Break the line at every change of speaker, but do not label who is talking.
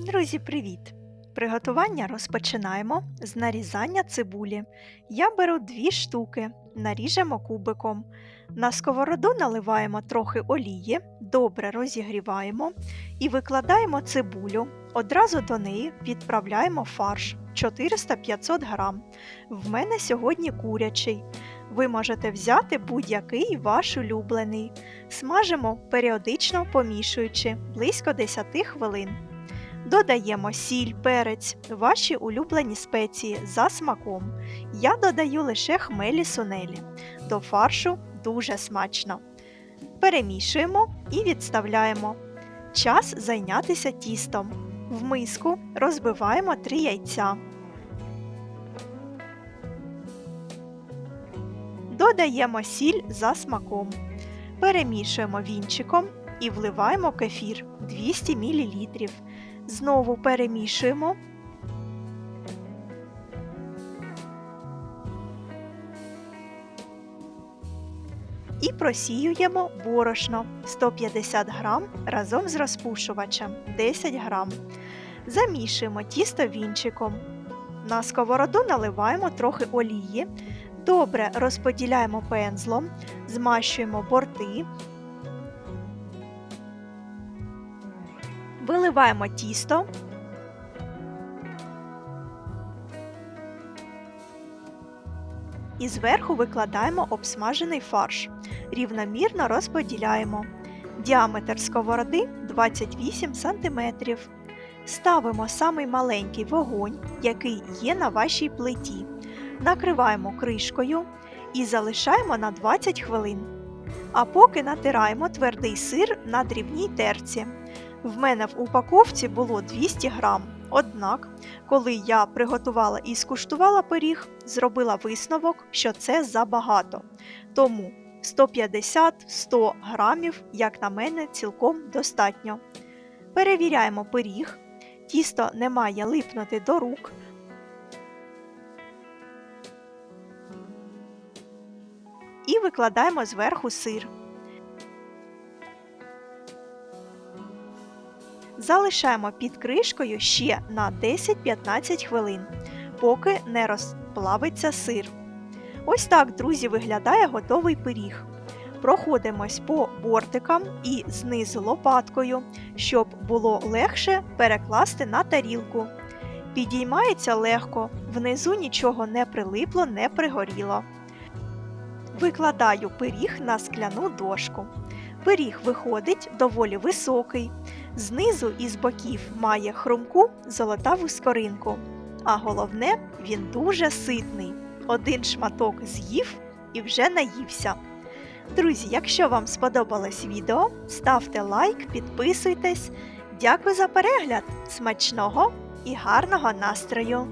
Друзі, привіт! Приготування розпочинаємо з нарізання цибулі. Я беру дві штуки, наріжемо кубиком. На сковороду наливаємо трохи олії, добре розігріваємо і викладаємо цибулю. Одразу до неї відправляємо фарш 400-500 грам. В мене сьогодні курячий. Ви можете взяти будь-який ваш улюблений. Смажимо періодично помішуючи близько 10 хвилин. Додаємо сіль, перець, ваші улюблені спеції за смаком. Я додаю лише хмелі сунелі. До фаршу дуже смачно. Перемішуємо і відставляємо. Час зайнятися тістом. В миску розбиваємо 3 яйця. Додаємо сіль за смаком. Перемішуємо вінчиком і вливаємо кефір 200 мл. Знову перемішуємо. І просіюємо борошно 150 г разом з розпушувачем 10 г. Замішуємо тісто вінчиком. На сковороду наливаємо трохи олії. Добре розподіляємо пензлом, змащуємо борти. Виливаємо тісто. І зверху викладаємо обсмажений фарш. Рівномірно розподіляємо. Діаметр сковороди 28 см. Ставимо самий маленький вогонь, який є на вашій плиті. Накриваємо кришкою і залишаємо на 20 хвилин. А поки натираємо твердий сир на дрібній терці. В мене в упаковці було 200 грам. Однак, коли я приготувала і скуштувала пиріг, зробила висновок, що це забагато. Тому 150-100 грамів, як на мене, цілком достатньо. Перевіряємо пиріг. Тісто не має липнути до рук. І викладаємо зверху сир. Залишаємо під кришкою ще на 10-15 хвилин, поки не розплавиться сир. Ось так, друзі, виглядає готовий пиріг. Проходимось по бортикам і знизу лопаткою, щоб було легше перекласти на тарілку. Підіймається легко, внизу нічого не прилипло, не пригоріло. Викладаю пиріг на скляну дошку. Пиріг виходить доволі високий. Знизу і з боків має хрумку золотаву скоринку. А головне, він дуже ситний. Один шматок з'їв і вже наївся. Друзі, якщо вам сподобалось відео, ставте лайк, підписуйтесь. Дякую за перегляд! Смачного і гарного настрою!